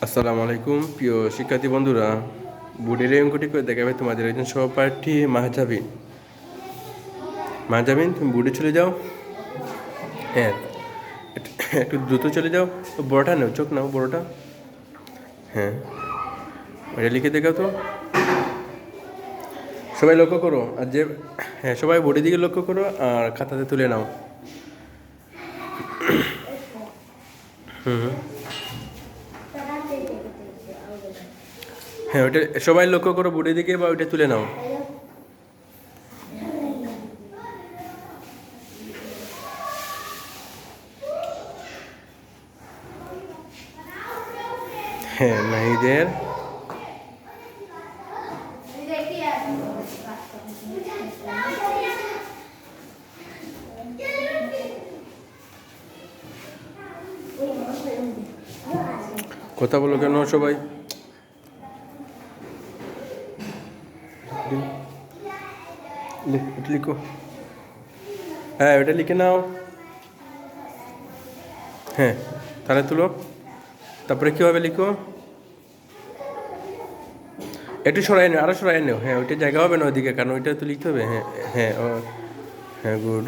আসসালামু আলাইকুম, প্রিয় শিক্ষার্থী বন্ধুরা। বোর্ডের এই অঙ্কটি করে দেখাবে তোমাদের একজন সহপাঠী, মাহজাবিন। মাহজাবিন, তুমি বোর্ডে চলে যাও। হ্যাঁ একটু- একটু দ্রুত চলে যাও। তো বড়টা নাও, চোখ নাও, বড়টা। হ্যাঁ এটা লিখে দেখাও তো। সবাই লক্ষ্য করো, আর যে হ্যাঁ সবাই বোর্ডের দিকে লক্ষ্য করো, আর খাতাতে তুলে নাও। হুম। হ্যাঁ ওটা সবাই লক্ষ্য করো বোর্ডের দিকে বা ওইটা তুলে নাও। হ্যাঁ কথা বলো কেন সবাই? এটা লিখো। হ্যাঁ ওটা লিখে নাও। হ্যাঁ তাহলে তুলো। তারপরে কীভাবে লিখো? একটু সরাই নেও আরও সরাই নেও। হ্যাঁ ওইটা জায়গা হবে না ওইদিকে, কারণ ওইটা তো লিখতে হবে। হ্যাঁ হ্যাঁ হ্যাঁ গুড।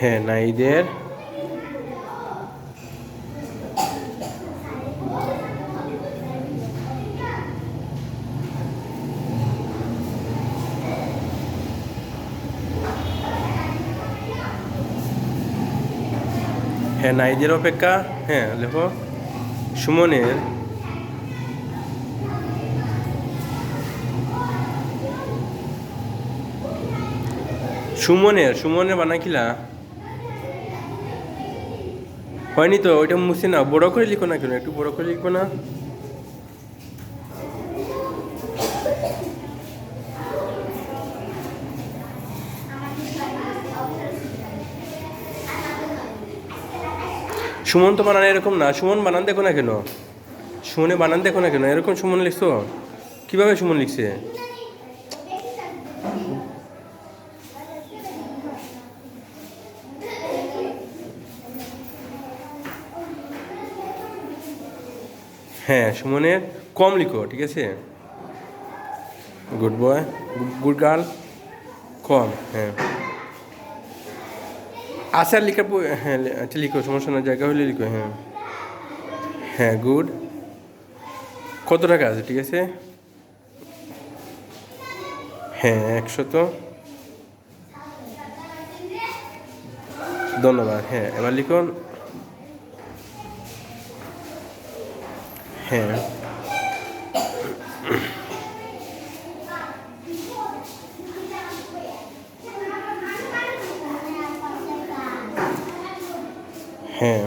হ্যাঁ নাইদের হ্যাঁ নাইদের অপেক্ষা হ্যাঁ লেখো সুমনের সুমনের সুমনের বানাইছিলা। হয়নি তো, ওইটা মুছে না বড় করে লিখো না কেন? একটু বড় করে লিখো না। সুমন তো বানান এরকম না। সুমন বানান দেখো না কেন? সুমনে বানান দেখো না কেন? এরকম সুমন লিখছো? কীভাবে সুমন লিখছে? হ্যাঁ সুমনের কম লিখো, ঠিক আছে? গুড বয় গুড গার্ল কম হ্যাঁ। আসার লিখা প- হ্যাঁ আচ্ছা লিখো, সমস্যা না জায়গা হলে লিখো হ্যাঁ। হ্যাঁ গুড কত টাকা আছে, ঠিক আছে? হ্যাঁ একশত ধন্যবাদ হ্যাঁ এবার লিখুন হ্যাঁ। হ্যাঁ।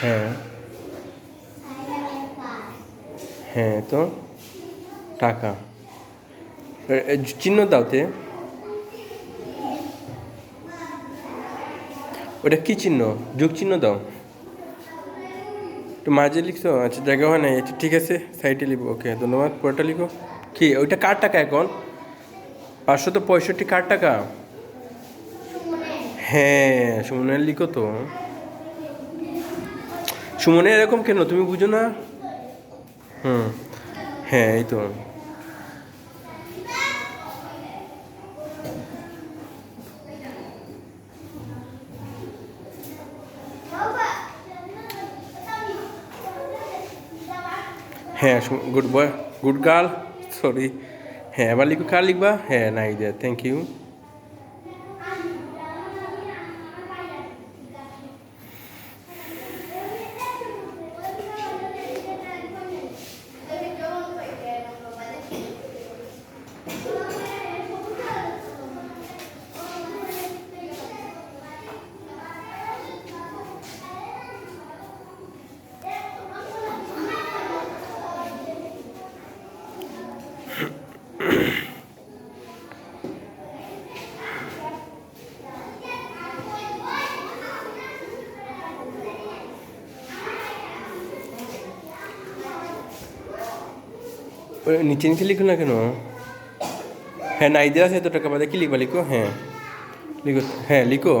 হ্যাঁ। হ্যাঁ তো টাকা। চিহ্ন দাওতে ওটা কি চিহ্ন? যোগ চিহ্ন দাও। মাঝে লিখছো? আচ্ছা জায়গা হয় না আচ্ছা ঠিক আছে সাইটে লিখব। ওকে, ধন্যবাদ। পুরোটা লিখো। কি, ওইটা কার টাকা এখন? পাঁচশো তো পঁয়ষট্টি, কার টাকা? হ্যাঁ সুমনের লিখো তো। সুমনে এরকম কেন? তুমি বুঝো না? হুম হ্যাঁ এই তো। হ্যাঁ good boy good girl sorry হ্যাঁ এবার লিখো, কার লিখবা? হ্যাঁ দে থ্যাংক ইউ নিচে নিচে লিখো না কেন? হ্যাঁ নাইদের আছে এত টাকা বাদে, কি লিখবা? লিখো হ্যাঁ। লিখো হ্যাঁ লিখো।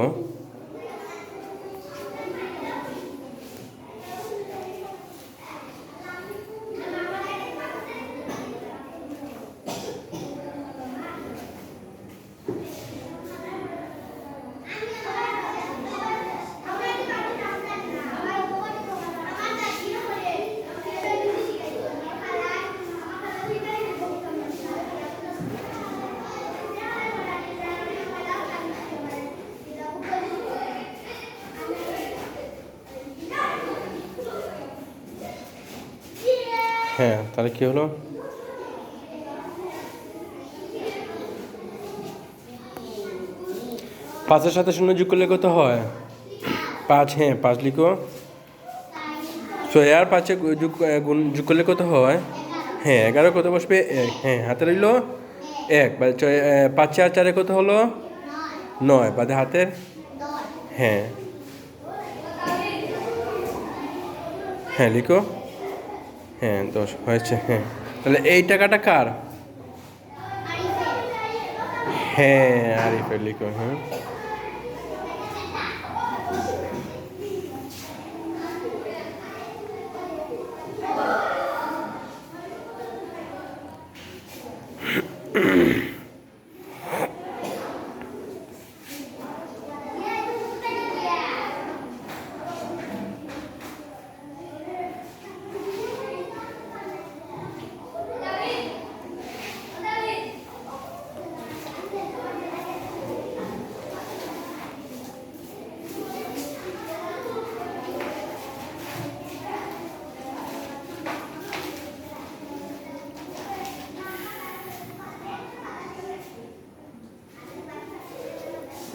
হ্যাঁ তাহলে কি হলো? পাঁচের সাথে শূন্য যোগ করলে কত হয়? পাঁচ হ্যাঁ পাঁচ লিখো। ছয় আর পাঁচে যোগ গুণ করলে কত হয়? হ্যাঁ এগারো কত বসবে? এক হ্যাঁ হাতে রইল। এক, বা ছয় পাঁচে আর চারে কত হলো? নয়, বাদে হাতের? হ্যাঁ। হ্যাঁ লিখো। হ্যাঁ দশ হয়েছে হ্যাঁ। তাহলে এই টাকাটা কার? হ্যাঁ আরিফের লিখো হ্যাঁ।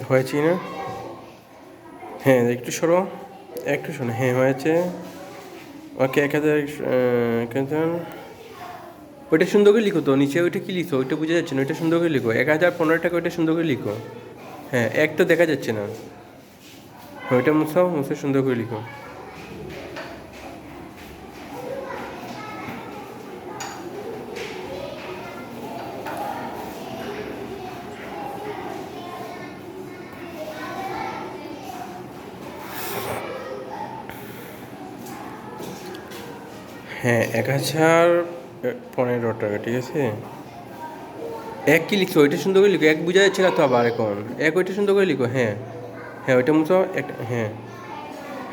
হয়েছে না? হ্যাঁ একটু সরো। একটু শোনো। হ্যাঁ হয়েছে। ওকে, এক হাজার ওইটা সুন্দর করে লিখো তো। নিচে ওইটা কি লিখো? ওইটা বুঝা যাচ্ছে না। ওইটা সুন্দর করে লিখো। এক হাজার পনেরো টাকা ওইটা সুন্দর করে লিখো। হ্যাঁ এক তো দেখা যাচ্ছে না। ওইটা মুছাও, মুছে সুন্দর করে লিখো। হ্যাঁ এক হাজার পনেরো টাকা, ঠিক আছে? এক কি লিখো ওইটা সুন্দর করে লিখো। এক বোঝা যাচ্ছে না তো আবার এখন। এক ওইটা সুন্দর করে লিখো হ্যাঁ। হ্যাঁ ওইটা মতো এক হ্যাঁ।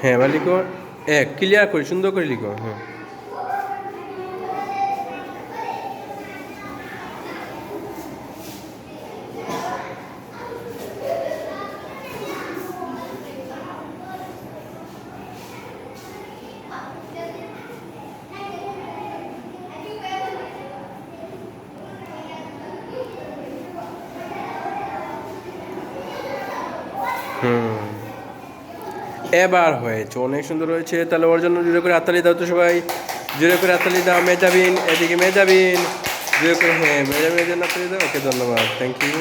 হ্যাঁ এবার লিখো, এক। ক্লিয়ার করে, সুন্দর করে লিখো হ্যাঁ। হুম। এবার হয়েছে, অনেক সুন্দর হয়েছে। তাহলে ওর জন্য জোরে করে হাততালি দাও তো সবাই। জোরে করে হাততালি দাও মেজাবিন এদিকে মেজাবিন জোরে করে হ্যাঁ মেজাবিনের জন্য হাততালি দাও। ওকে, ধন্যবাদ। Thank you